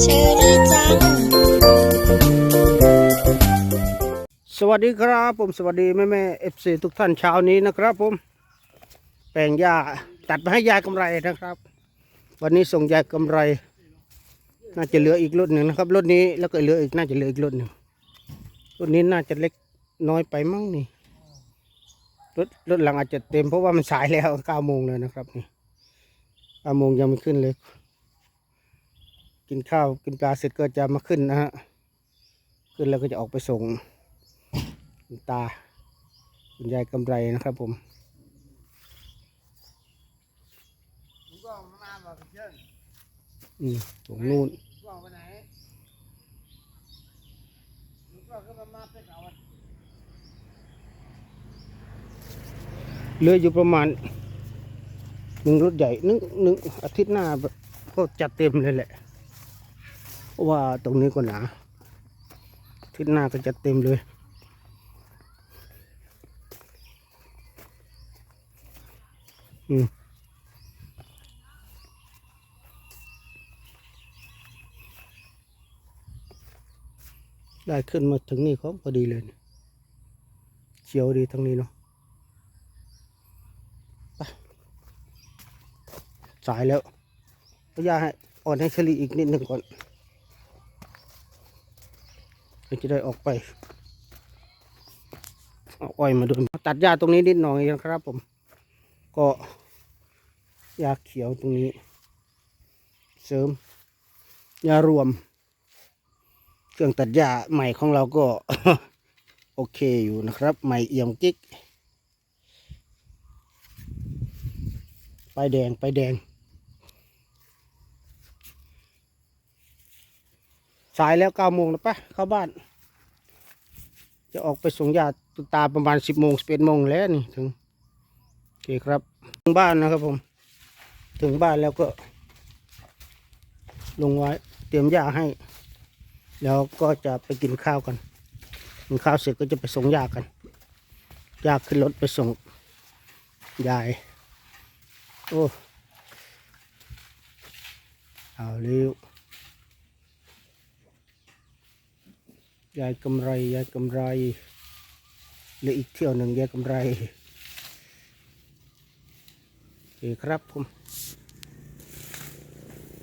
เชอรี่จัง สวัสดีครับผมสวัสดีแม่แม่เอฟซีทุกท่านเช้านี้นะครับผม แปลงหญ้าตัดมาให้ยายกำไรนะครับ วันนี้ส่งยายกำไร น่าจะเหลืออีกรถหนึ่งนะครับรถนี้แล้วก็เหลืออีกน่าจะเหลืออีกรถหนึ่งรถนี้น่าจะเล็กน้อยไปมั้งนี่รถรถหลังอาจจะเต็มเพราะว่ามันสายแล้วเก้าโมงเลยนะครับนี่ ก้าโมงยังไม่ขึ้นเลย กินข้าวกินปลาเสร็จก็จะมาขึ้นนะฮะ ขึ้นแล้วก็จะออกไปส่งคุณตาคุณยายกำไรนะครับผมอืมตรงนู้นเหลืออยู่ประมาณ นึ่งรถใหญ่หนึ่งหนึ่งอาทิตย์หน้าก็จัดเต็มเลยแหละเพราะว่าตรงนี้ก็หนาอาทิตย์หน้าก็จัดเต็มเลยอืมได้ขึ้นมาถึงนี่เขาพอดีเลยเนี่ยเขียวดีทั้งนี้เนาะไป สายแล้วก็ย่าให้อ่อนให้เฉลี่ยอีกนิดหนึ่งก่อนเราจะได้ออกไปเอาอ้อยมาด้วยตัดหญ้าตรงนี้นิดหน่อยนะครับผม ก็ยาเขียวตรงนี้ เสริมยารวม เครื่องตัดหญ้าใหม่ของเราก็ โอเคอยู่นะครับ ใหม่เอี่ยมกิ๊กไปแดงไปแดง สายแล้วเก้าโมงแล้วปะเข้าบ้าน จะออกไปส่งยาตุตาประมาณสิบโมงสิบเอ็ดโมงแล้วนี่ถึงโอเคครับถึงบ้านนะครับผม ถึงบ้านแล้วก็ ลงไว้เตรียมยาให้ แล้วก็จะไปกินข้าวกันกินข้าวเสร็จก็จะไปส่งยากันยาขึ้นรถไปส่งยายโอ้เอาเร็ว ยายกำไรยายกำไรเหลืออีกเที่ยวหนึ่งยายกำไรโอเคครับผม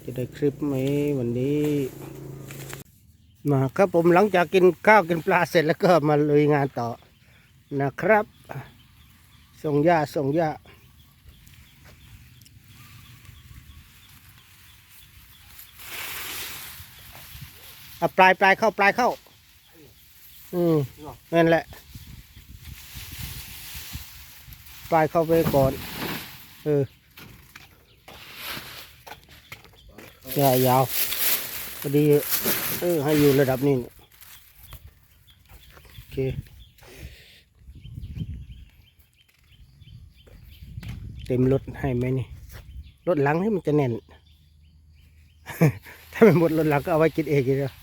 จะได้คลิปไหมวันนี้มาครับผมหลังจากกินข้าวกินปลาเสร็จแล้วก็มาลุยงานต่อนะครับส่งหญ้าส่งหญ้าเอาปลายปลายเข้าปลายเข้า อืมนั่นแหละปลายเข้าไปก่อน เออใช่ยาวพอดี เออ ให้อยู่ระดับนี้ โอเคเต็มรถให้ไหมนี่รถหลังนี่มันจะแน่น ถ้าไม่หมดรถหลังก็เอาไว้กินเองเลย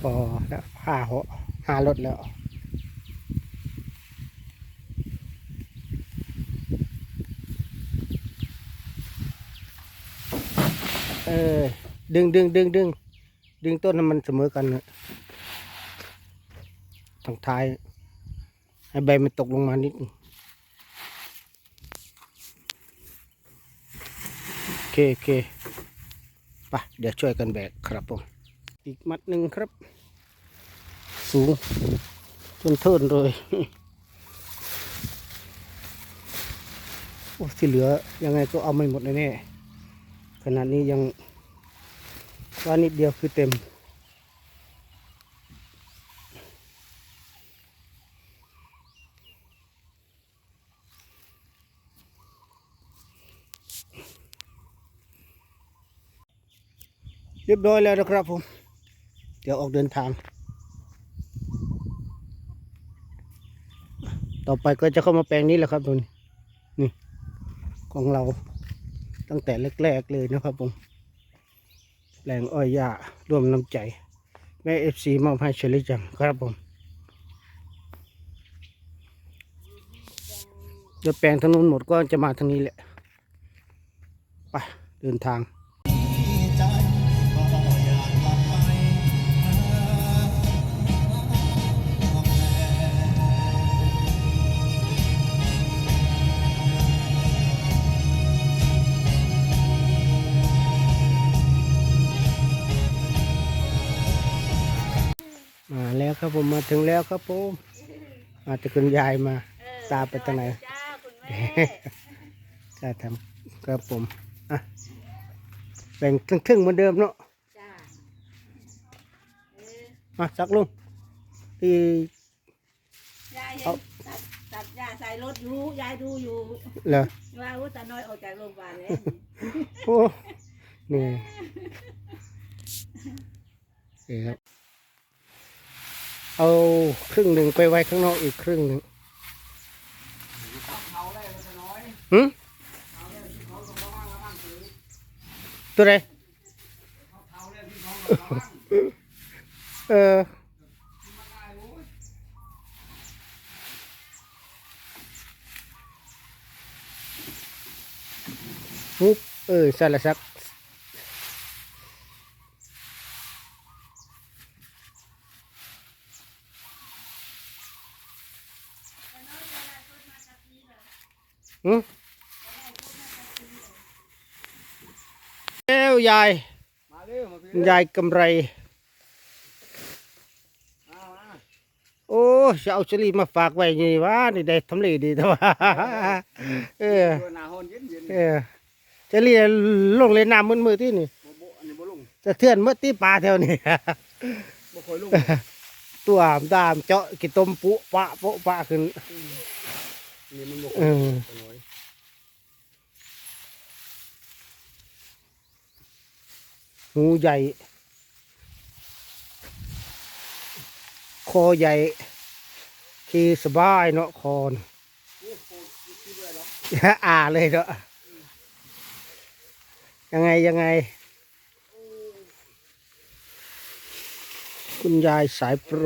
พอแล้วห้าหก หารถแล้วเออดึงดึงดึงดึงดึงต้นให้มันเสมอกันนะทางท้ายให้ใบมันตกลงมานิดนึงโอเคโอเคไปเดี๋ยวช่วยกันแบกครับผม อีกมัดหนึ่งครับ สูงจนเทินเลยโอ้ที่เหลือยังไงก็เอาไม่หมดแน่ๆขนาดนี้ยังว่านิดเดียวคือเต็ม เรียบร้อยแล้วนะครับผม เดี๋ยวออกเดินทาง ต่อไปก็จะเข้ามาแปลงนี้แหละครับตัวนี้นี่ของเราตั้งแต่แรกๆเลยนะครับผมแปลงอ้อยหญ้าร่วมน้ำใจ แม่เอฟซีมอบให้เชลิจังครับผมเดี๋ยวแปลงทางนู้นหมดก็จะมาทางนี้แหละ ไปเดินทาง แล้วครับผมมาถึงแล้วครับผมมาจะคุณยายมาตามไปทางไหนจ้าคุณแม่จะทำครับผมอะแบ่งครึ่งๆเหมือนเดิมเนาะจ้าเออมาสักลุงที่ยายเอาเห็นตัดตัดยาใส่รถอยู่ยายดูอยู่เหรอว่าอุยตาน้อยออกจากโรงพยาบาลแล้วโอ้นี่นี่ครับ เอาครึ่งหนึ่งไปไว้ข้างนอกอีกครึ่งหนึ่งหืมตัวไหนเออมุกเออสารสัก หืมแล้วยายมาเร็วมาพี่ยายกำไรเอามาโอ้จะเอาชลีมาฝากไว้นี่วะนี่ได้ทำเลดีแต่ว่าเออตัวหนาหอนเย็นเย็นเออชลีลงเลยน้ำมือมือที่นี่โบโบอันนี้บ่ลงจะเทือนเมื่อที่ปลาแถวนี้บ่ค่อยลงตัวอามดามเจาะกิต้มปุปะโปะปะขึ้นนี่มันบ่เอค่อย อ ตัวน้อย หูใหญ่ คอใหญ่ขี่สบายเนาะคอนอ่าเลยเนาะยังไงยังไง คุณยายสายโปร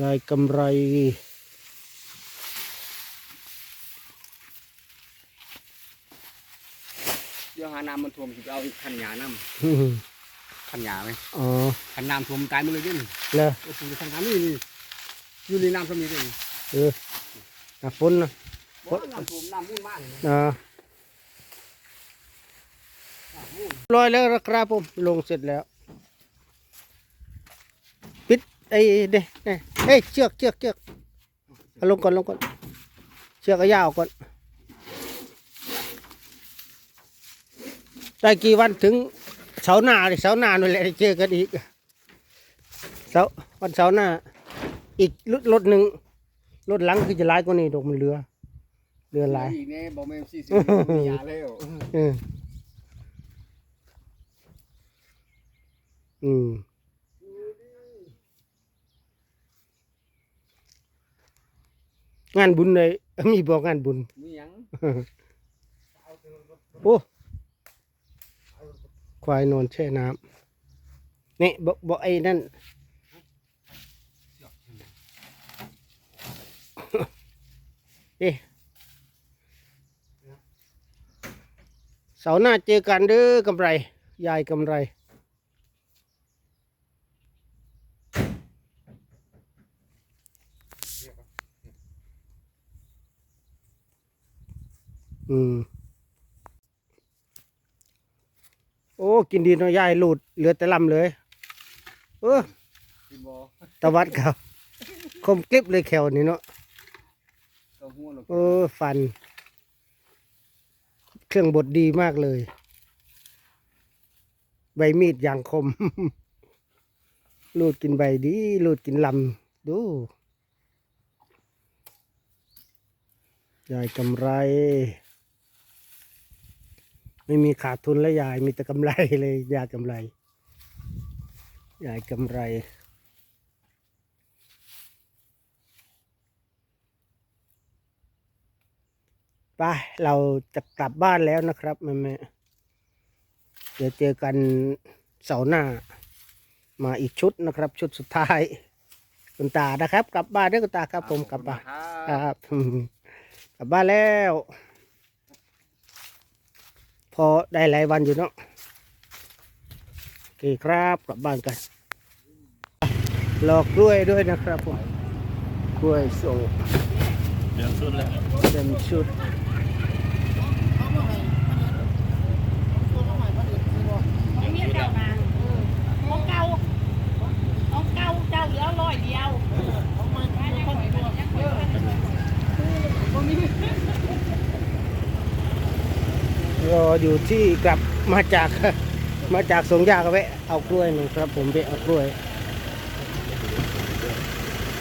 ยายกำไร ดี๋ยวหาน้ำมันท่วมสิไปเอาอีกคันหญ้าน้อืมำคันหญ้าไหมอ๋อคันน้ำท่วมตายหมดเลยเดิเลยโอ้โหทางน้ำนี่นี่อยู่ในน้ำสมีเดิเอออะฝนนะบ่น้ำท่วมน้ำมุ่นมากเลยอ่าร้อยแล้วนะครับผมลงเสร็จแล้ว ปิดไอ้เด้เนี่ยเฮ้ยเชือกเชือกเชือกเอาลงก่อนลงก่อนเชือกก็ยาวก่อน ได้กี่วันถึงเสาร์หน้าดิเสาร์หน้านู่นแหละได้เจอกันอีกเสาร์วันเสาร์หน้า อีกรถรถหนึ่งรถหลังคือจะหลายกว่านี้ดอกมันเรือเรือหลายอีกแน่บ่แม่น40มีหญ้าแล้วเอออืมงานบุญเลยมีบอกงานบุญมีหยังโอ้ ควายนอนแช่น้ำนี่บอกบอกไอ้นั่นเอ๊ะเสาร์หน้าเจอกันเด้อกำไร ยายกำไรอืม โอ้ กินดีเนาะยายหลุดเหลือแต่ลำเลยเออกินบ่ตะวัดเขาคมกริบเลยแขวนี่เนาะก็หัวหรอกเออฟัน เครื่องบดดีมากเลย ใบมีดอย่างคม ลูดกินใบดีลูดกินลำดูยายกำไร ไม่มีขาดทุนแล้วยายมีแต่กำไรเลยยายกำไร ยายกำไร ไป เราจะกลับบ้านแล้วนะครับแม่แม่เดี๋ยวเจอกันเสาร์หน้า มาอีกชุดนะครับ ชุดสุดท้ายคุณตานะครับ กลับบ้านด้อคุณตาครับผมกลับบ้านครับกลับบ้านแล้ว พอได้หลายวันอยู่เนาะโอเคครับกลับบ้านกันรอกล้วยด้วยนะครับผมกล้วยส่งเดี๋ยวสุดแล้วเต็มชุด มีเจ้ามาของเก่าของเก่าเจ้าเหลือร้อยเดียว รออยู่ที่กลับมาจากมาจากสงยาก็แวะเอากล้วยหนึ่งครับ ผมไปเอากล้วย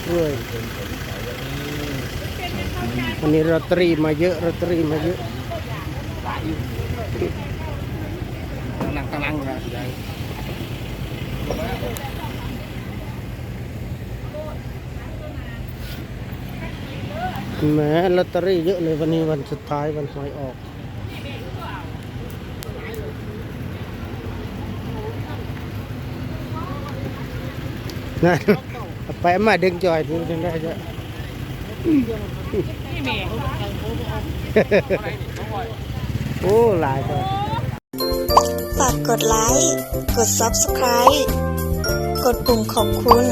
กล้วยวันนี้ลอตเตอรี่มาเยอะลอตเตอรี่มาเยอะนั่งตั้งนั่งนะแหมลอตเตอรี่เยอะเลยวันนี้วันสุดท้ายวันหวยออก นั่นเอาไปมาดึงจอยดูดึงได้จ้ะโอ้หลายตัวฝากกดไลค์ กด Subscribe กดปุ่มขอบคุณ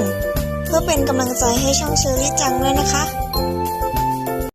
เพื่อเป็นกำลังใจให้ช่องเชอรี่จังด้วยนะคะ